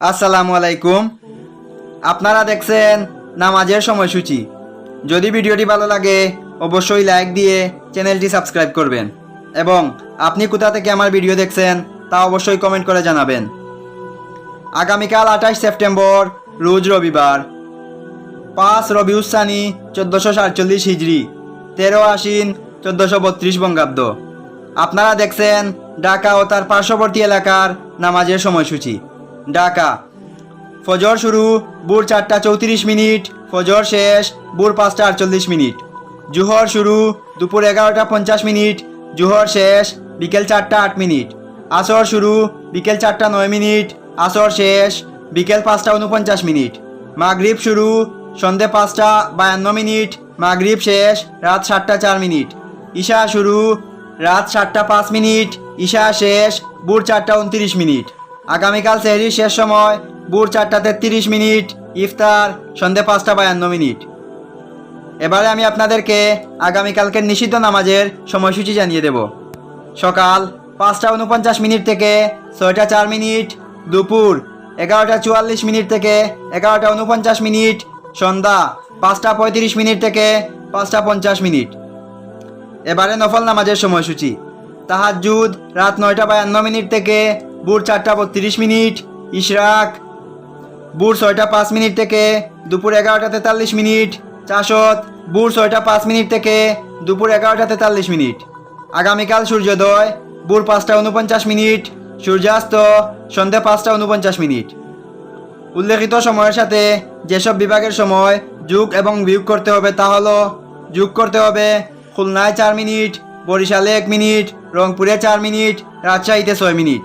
আসসালামু আলাইকুম। আপনারা দেখছেন নামাজের সময়সূচি। যদি ভিডিওটি ভালো লাগে, অবশ্যই লাইক দিয়ে চ্যানেলটি সাবস্ক্রাইব করবেন। এবং আপনি কোথা থেকে আমার ভিডিও দেখছেন, তা অবশ্যই কমেন্ট করে জানাবেন। আগামীকাল আঠাশ সেপ্টেম্বর, রোজ রবিবার, পাঁচ রবিউসানি চোদ্দোশো সাতচল্লিশ হিজড়ি তেরো আশ্বিন, চোদ্দোশো বত্রিশ বঙ্গাব্দ। আপনারা দেখছেন ঢাকা ও তার পার্শ্ববর্তী এলাকার নামাজের সময়সূচি। ঢাকা। ফজর শুরু, ভোর চারটা চৌত্রিশ মিনিট, ফজর শেষ, ভোর পাঁচটা আটচল্লিশ মিনিট। জুহর শুরু, দুপুর এগারোটা পঞ্চাশ মিনিট, জুহর শেষ, বিকেল চারটা আট মিনিট। আসর শুরু, বিকেল চারটা নয় মিনিট, আসর শেষ, বিকেল পাঁচটা উনপঞ্চাশ মিনিট। মাগরিব শুরু, সন্ধে পাঁচটা বায়ান্ন মিনিট, মাগরিব শেষ, রাত সাতটা চার মিনিট। ঈশা শুরু, রাত সাতটা পাঁচ মিনিট, ঈশা শেষ, ভোর চারটা উনত্রিশ মিনিট। আগামীকাল সেহরির শেষ সময়, ভোর চারটা তেত্রিশ মিনিট, ইফতার, সন্ধে পাঁচটা বায়ান্ন মিনিট। এবারে আমি আপনাদেরকে আগামীকালকের নিষিদ্ধ নামাজের সময়সূচি জানিয়ে দেব। সকাল পাঁচটা উনপঞ্চাশ মিনিট থেকে ছয়টা চার মিনিট, দুপুর এগারোটা চুয়াল্লিশ মিনিট থেকে এগারোটা উনপঞ্চাশ মিনিট, সন্ধ্যা পাঁচটা পঁয়ত্রিশ মিনিট থেকে পাঁচটা পঞ্চাশ মিনিট। এবারে নফল নামাজের সময়সূচি। তাহাজুদ রাত নয়টা বায়ান্ন মিনিট থেকে ভোর চারটা বত্রিশ মিনিট, ইশরাক। ভোর ছয়টা পাঁচ মিনিট থেকে দুপুর এগারোটা তেতাল্লিশ মিনিট, চাষত। ভোর ছয়টা পাঁচ মিনিট থেকে দুপুর এগারোটা তেতাল্লিশ মিনিট। আগামীকাল সূর্যোদয়, ভোর পাঁচটা উনপঞ্চাশ মিনিট, সূর্যাস্ত সন্ধ্যে পাঁচটা উনপঞ্চাশ মিনিট। উল্লেখিত সময়ের সাথে যেসব বিভাগের সময় যোগ এবং বিয়োগ করতে হবে তা হলো যোগ করতে হবে খুলনায় চার মিনিট, বরিশালে এক মিনিট, রংপুরে চার মিনিট, রাজশাহীতে ছয় মিনিট।